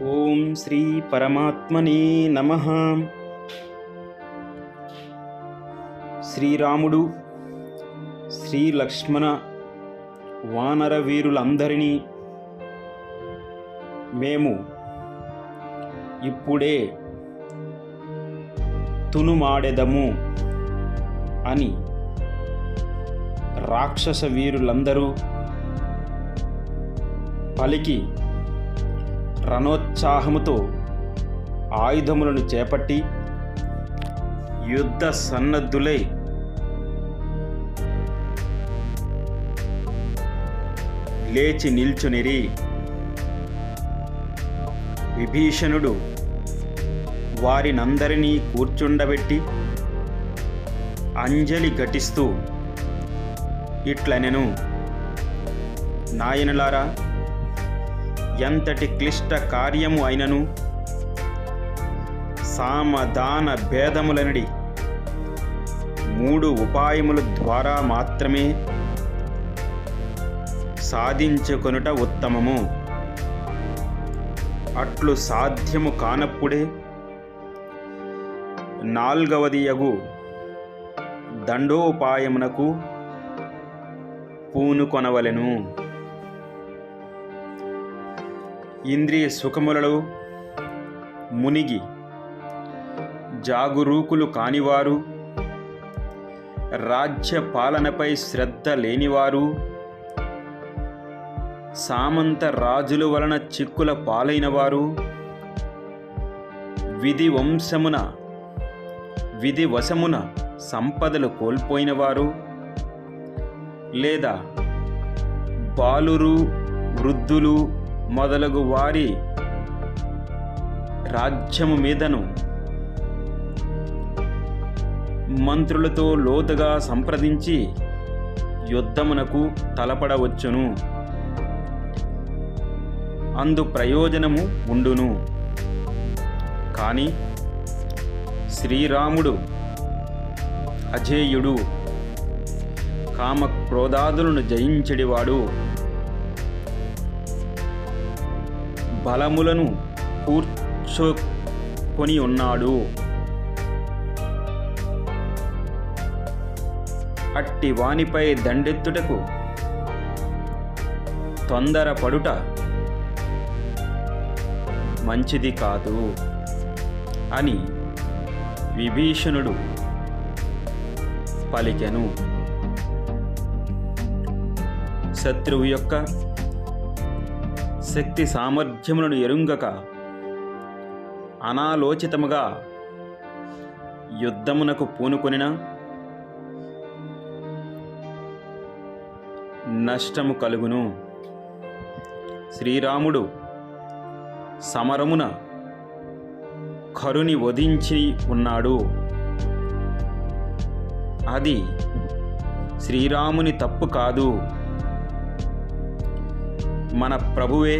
ఓం శ్రీ పరమాత్మనే నమ. శ్రీరాముడు శ్రీ లక్ష్మణ వానర వీరులందరినీ మేము ఇప్పుడే తునుమాడెదము అని రాక్షస వీరులందరూ పలికి రణోత్సాహముతో ఆయుధములను చేపట్టి యుద్ధ సన్నద్ధులై లేచి నిల్చునిరి. విభీషణుడు వారినందరినీ కూర్చుండబెట్టి అంజలి ఘటిస్తూ ఇట్లనెను నాయనలారా ఎంతటి క్లిష్ట కార్యము అయినను? సామదాన భేదములనడి మూడు ఉపాయముల ద్వారా మాత్రమే సాధించుకొనుట ఉత్తమము. అట్లు సాధ్యము కానప్పుడే నాల్గవదియగు దండోపాయమునకు పూనుకొనవలెను. ఇంద్రియ సుఖములలో మునిగి జాగురూకులు కానివారు రాజ్య పాలనపై శ్రద్ధ లేనివారు సామంత రాజుల వలన చిక్కుల పాలైన వారు విధి వంశమున విధి వశమున సంపదలు కోల్పోయినవారు లేదా బాలురు వృద్ధులు మొదలగు వారి రాజ్యము మీదను మంత్రులతో లోతుగా సంప్రదించి యుద్ధమునకు తలపడవచ్చును. అందు ప్రయోజనము ఉండును. కానీ శ్రీరాముడు అజేయుడు కామ క్రోధాదులను జయించడివాడు. బలములను కూర్చొకొని ఉన్నాడు. అట్టి వానిపై దండెత్తుటకు తొందరపడుట మంచిది కాదు అని విభీషణుడు పలికెను. శత్రువు యొక్క శక్తి సామర్థ్యములను ఎరుంగక అనాలోచితముగా యుద్ధమునకు పూనుకొనిన నష్టము కలుగును. శ్రీరాముడు సమరమున కరుని వధించి ఉన్నాడు. అది శ్రీరాముని తప్పు కాదు. మన ప్రభువే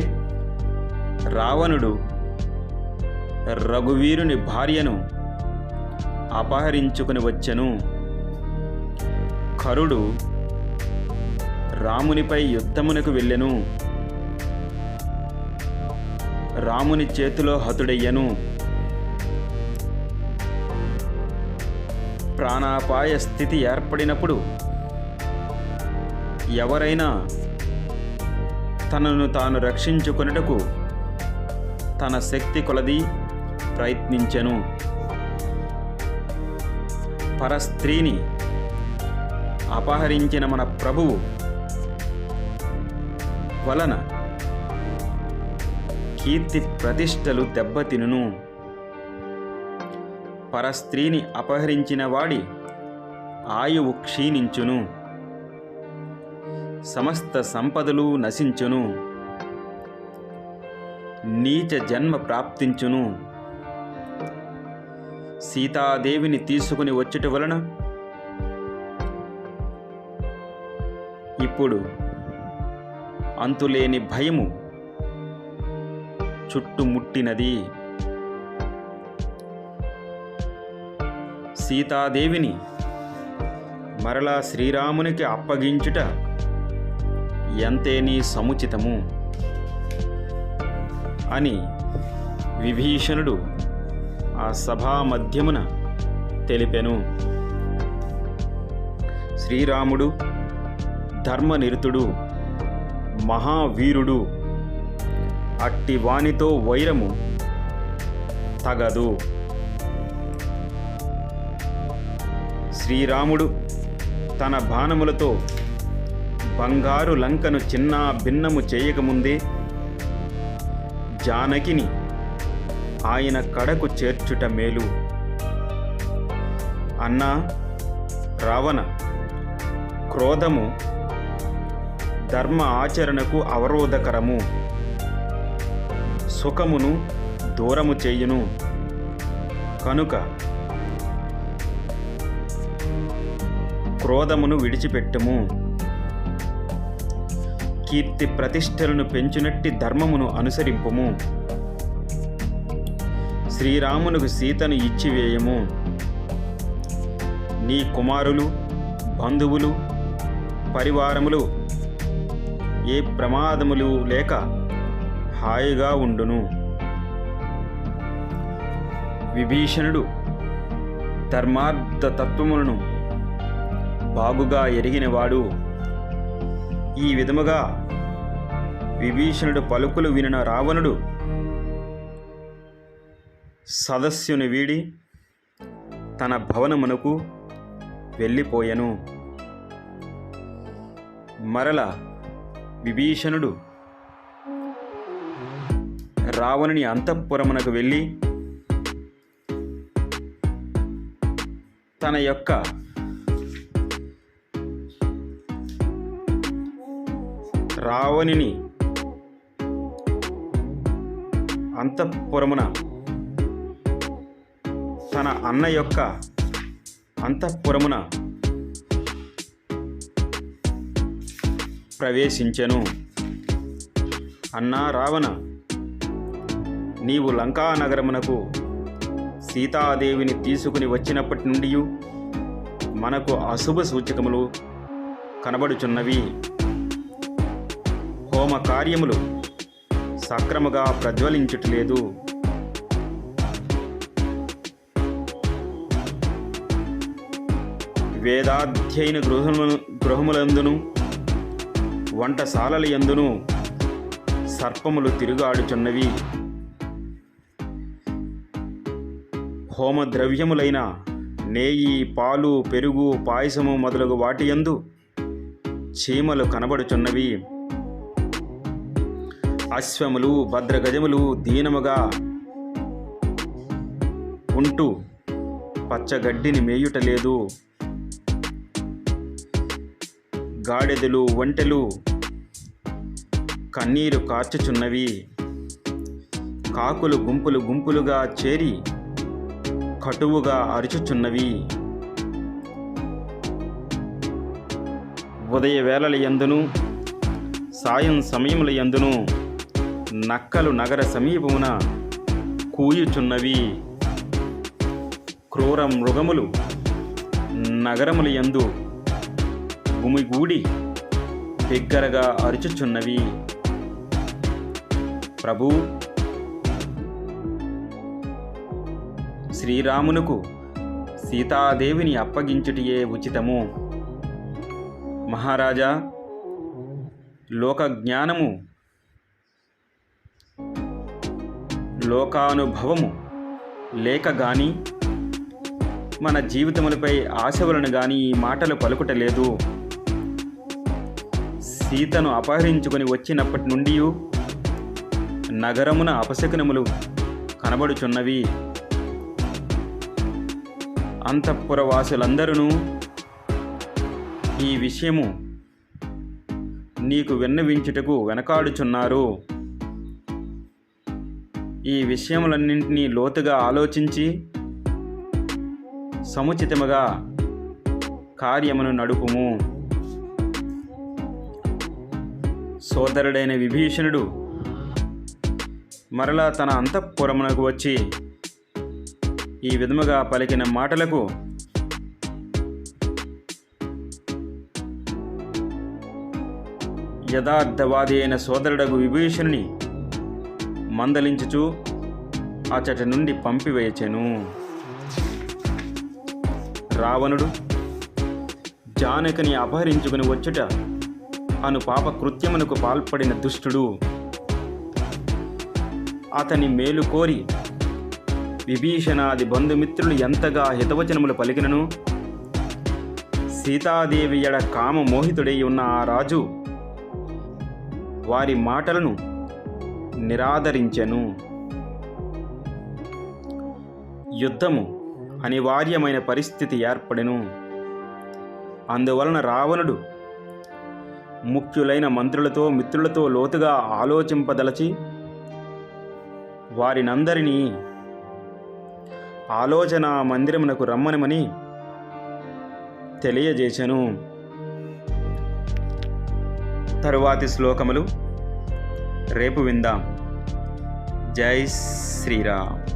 రావణుడు రఘువీరుని భార్యను అపహరించుకుని వచ్చెను. కరుడు రామునిపై యుద్ధమునకు వెళ్ళెను. రాముని చేతిలో హతుడయ్యను. ప్రాణాపాయ స్థితి ఏర్పడినప్పుడు ఎవరైనా తనను తాను రక్షించుకొనుటకు తన శక్తి కొలది ప్రయత్నించెను. పరస్త్రీని అపహరించిన మన ప్రభువు వలన కీర్తి ప్రతిష్టలు దెబ్బతినును. పరస్త్రీని అపహరించిన వాడి ఆయువు క్షీణించును. సమస్త సంపదలు నశించును. నీచ జన్మ ప్రాప్తించును. సీతాదేవిని తీసుకుని వచ్చుట వలన? ఇప్పుడు అంతులేని భయము చుట్టుముట్టినది సీతాదేవిని మరలా శ్రీరామునికి అప్పగించుట ఎంతేని సముచితము అని విభీషణుడు ఆ సభా మధ్యమున తెలిపెను. శ్రీరాముడు ధర్మనిరుతుడు మహావీరుడు అట్టి వానితో వైరము తగదు. శ్రీరాముడు తన బాణములతో బంగారు లంకను చిన్నా భిన్నము చేయకముందే జానకిని ఆయన కడకు చేర్చుట మేలు. అన్నా రావణ క్రోధము ధర్మ ఆచరణకు అవరోధకరము. సుఖమును దూరము చేయును. కనుక క్రోధమును విడిచిపెట్టుము. కీర్తి ప్రతిష్టలను పెంచునట్టి ధర్మమును అనుసరింపుము. శ్రీరామునకు సీతను ఇచ్చివేయము. నీ కుమారులు బంధువులు పరివారములు ఏ ప్రమాదములు లేక హాయిగా ఉండును. విభీషణుడు ధర్మార్థ తత్వములను బాగుగా ఎరిగినవాడు ఈ విధముగా విభీషణుడు పలుకులు వినిన రావణుడు సదస్సుని వీడి తన భవనమునకు వెళ్ళిపోయెను. మరల విభీషణుడు రావణుని అంతఃపురమునకు వెళ్ళి తన యొక్క రావణుని అంతఃపురమున తన అన్న యొక్క అంతఃపురమున ప్రవేశించెను. అన్నా రావణ నీవు లంకా నగరమునకు సీతాదేవిని తీసుకుని వచ్చినప్పటి నుండి మనకు అశుభ సూచకములు కనబడుచున్నవి. తమ కార్యములు సక్రముగా ప్రజ్వలించట్లేదు. వేదాధ్యయన గృహము గృహములందును వంటశాలల యందును సర్పములు తిరుగాడుచున్నవి. హోమ ద్రవ్యములైన నేయి పాలు పెరుగు పాయసము మొదలగు వాటి యందు చీమలు కనబడుచున్నవి. అశ్వములు భద్రగజములు దీనముగా ఉంటూ పచ్చగడ్డిని మేయుటలేదు గాడిదలు ఒంటెలు కన్నీరు కార్చుచున్నవి. కాకులు గుంపులు గుంపులుగా చేరి కటువుగా అరుచుచున్నవి. ఉదయ వేళల ఎందును సాయం సమయముల ఎందును నక్కలు నగర సమీపమున కూయుచున్నవి. క్రూర మృగములు నగరముల యందు గుమిగూడి బిగ్గరగా అరుచుచున్నవి. ప్రభు! శ్రీరామునకు సీతాదేవిని అప్పగించుటియే ఉచితము. మహారాజా లోక జ్ఞానము లోకానుభవము. లేక గాని మన జీవితములపై ఆశవులను గాని ఈ మాటలు పలుకుటలేదు. సీతను అపహరించుకొని వచ్చినప్పటి నుండి నగరమున అపశకునములు కనబడుచున్నవి. అంతఃపురవాసులందరూ ఈ విషయము నీకు విన్నవించుటకు వెనకాడుచున్నారు. ఈ విషయములన్నింటినీ లోతుగా ఆలోచించి సముచితముగా కార్యమును నడుపుము. సోదరుడైన విభీషణుడు మరలా తన అంతఃపురమునకు వచ్చి ఈ విధముగా పలికిన మాటలకు యథార్థవాది అయిన సోదరుడగు విభీషణుని మందలించుచు అచటి నుండి పంపివేయచెను. రావణుడు జానకిని అపహరించుకుని వచ్చుట అను పాప కృత్యమునకు పాల్పడిన దుష్టుడు. అతని మేలు కోరి విభీషణాది బంధుమిత్రులు ఎంతగా హితవచనములు పలికినను? సీతాదేవి ఎడ కామ మోహితుడై ఉన్న ఆ రాజు వారి మాటలను నిరాదరించెను. యుద్ధము అనివార్యమైన పరిస్థితి ఏర్పడెను. అందువలన రావణుడు ముఖ్యులైన మంత్రులతో మిత్రులతో లోతుగా ఆలోచింపదలచి వారినందరినీ ఆలోచన మందిరమునకు రమ్మనమని తెలియజేశను తరువాతి శ్లోకములు రేపు విందాం. जय श्री राम